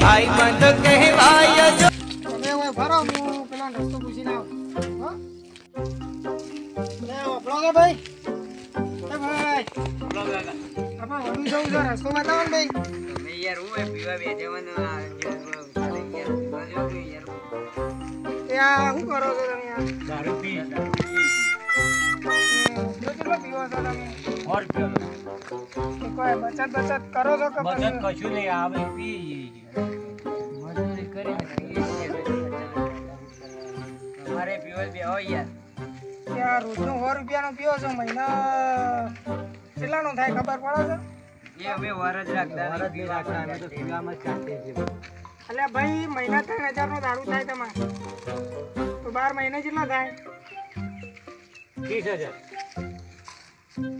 ભાઈ બંધ કહેવાય જો. તમે હવે ભરો હું પેલા રસ્તો પૂછીને આવું. હો? લે, વપરો કે ભાઈ? એ ભાઈ આપણે વડું જવું છે રસ્તો બતાવો ને ભાઈ. એ આ શું કરો છો તમે આ? હમ, તો કેટલો પીવો છો તમે? કોઈ બચત બચત કરો છો કે બચત કશું નહીં આવે પી મજૂરી કરીને તમારે પીવો બે હોય યાર. ત્યાં આ રોજનો સો રૂપિયાનો પીવો છો? મહિના કેટલાનો થાય ખબર પડે છે? એ અમે વરજ રાખતા વરજ નહીં રાખતા અમે તો પીવામાં જ કાઢીએ છીએ. એટલે ભાઈ મહિના ત્રણ હજાર નો દારૂ થાય તમારે. તો બાર મહિને કેટલા થાય? ત્રીસ હજાર.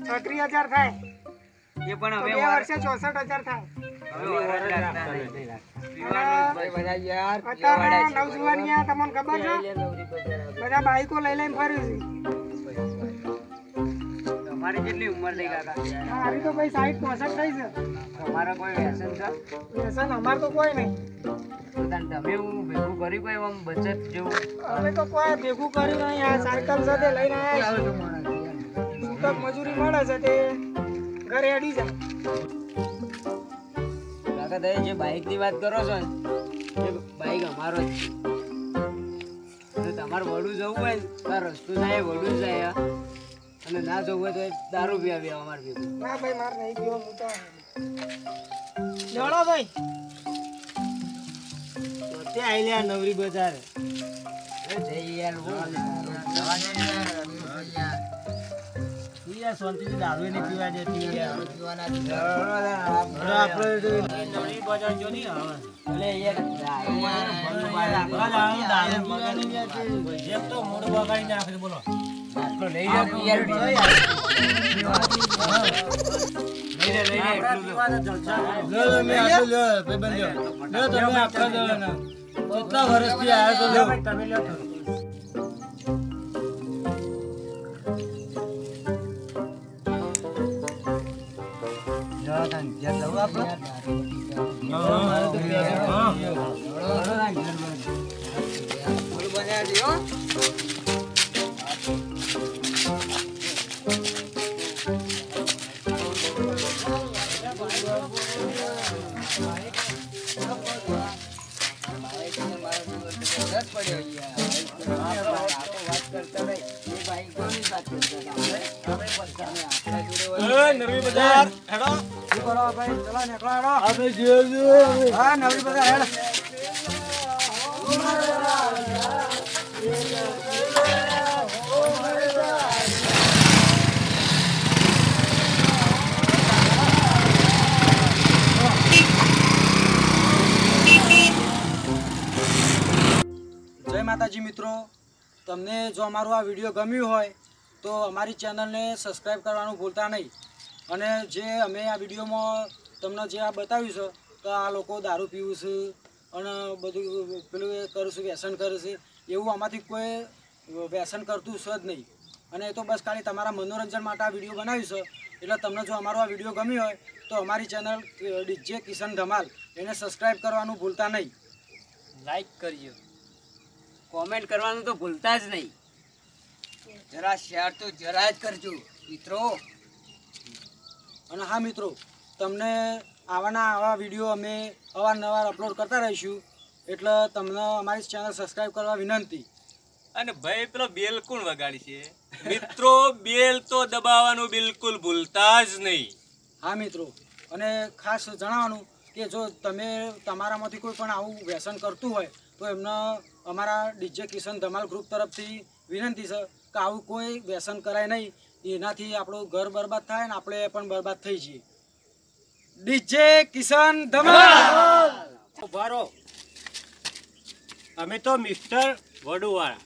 છત્રીસ હજાર થાય? એ પણ હવે બે વર્ષે ચોસઠ હજાર થાય. છે? બધા બાઈકો લઈ લઈને ફર્યું તમારી કેટલી ઉંમર થઈ કાકા? મારી તો ભાઈ સાઈઠ પોસઠ થઈ છે. તમારા કોઈ વ્યસન છે? વ્યસન અમાર તો કોઈ નહીં. તમે હું ભેગું કર્યું કોઈ આમ બચત જેવું? અમે તો કોઈ ભેગું કર્યું નહીં. આ સાયકલ સાથે લઈને આવ્યા મજૂરી મળે છે તે? ઘરે અડી જા. કાકા તમે જે બાઇકની વાત કરો છો ને એ બાઇક અમારો જ છે. તમારે વડું જવું હોય ને તો આ રસ્તો જાય વડું જાય અને ના જવું હોય તો દારૂ પીવા બે અમારે ભેગું. ના ભાઈ મારે નહીં પીવો હું તો જોડો ભાઈ. તે આઈ લે નવરી બજાર. એ જઈ યાર શાંતિથી દારૂ નહીં પીવા દેતી નવરી બજાર જો નહીં આવે. એટલે યાર તો મોઢ બગાડી નાખે બોલો. લઈ જા યાર લઈ લે લઈ લે. કેટલા વર્ષથી આવ્યો તો તમે લ્યો નવી બજાર હેડો શું કરો ભાઈ ચલો નીકળો. હેડો આપણે જોયું હા નવરી બધા હેડ. જય માતાજી મિત્રો. તમને જો અમારું આ વીડિયો ગમ્યું હોય તો અમારી ચેનલને સબસ્ક્રાઈબ કરવાનું ભૂલતા નહીં. અને જે અમે આ વિડીયોમાં તમને જે આ બતાવ્યું છે તો આ લોકો દારૂ પીવું છે અને બધું પેલું એ કરું છું વ્યસન કરે છે એવું આમાંથી કોઈ વ્યસન કરતું છે જ નહીં. અને એ તો બસ ખાલી તમારા મનોરંજન માટે આ વીડિયો બનાવ્યું છે એટલે તમને જો અમારો આ વીડિયો ગમ્યો હોય તો અમારી ચેનલ ડીજે કિશન ધમાલ એને સબસ્ક્રાઈબ કરવાનું ભૂલતા નહીં. લાઈક કરજો. કોમેન્ટ કરવાનું તો ભૂલતા જ નહીં. જરા શેર તો જરા જ કરજો મિત્રો. અને હા મિત્રો તમને આવાના આવા વીડિયો અમે અવારનવાર અપલોડ કરતા રહીશું. એટલે તમને અમારી ચેનલ સબસ્ક્રાઈબ કરવા વિનંતી. અને ભાઈ પેલો બેલ કોણ વગાડી છે મિત્રો બેલ તો દબાવવાનું બિલકુલ ભૂલતા જ નહીં. હા મિત્રો અને ખાસ જણાવવાનું કે જો તમે તમારામાંથી કોઈ પણ આવું વ્યસન કરતું હોય તો એમને અમારા ડીજે કિશન ધમાલ ગ્રુપ તરફથી વિનંતી છે કે આવું કોઈ વ્યસન કરાય નહીં. એનાથી આપણું ઘર બરબાદ થાય ને આપણે પણ બરબાદ થઈ જઈએ. ડીજે કિશન ધમાલ! ઉભારો અમે તો મિસ્ટર વડુવાળા.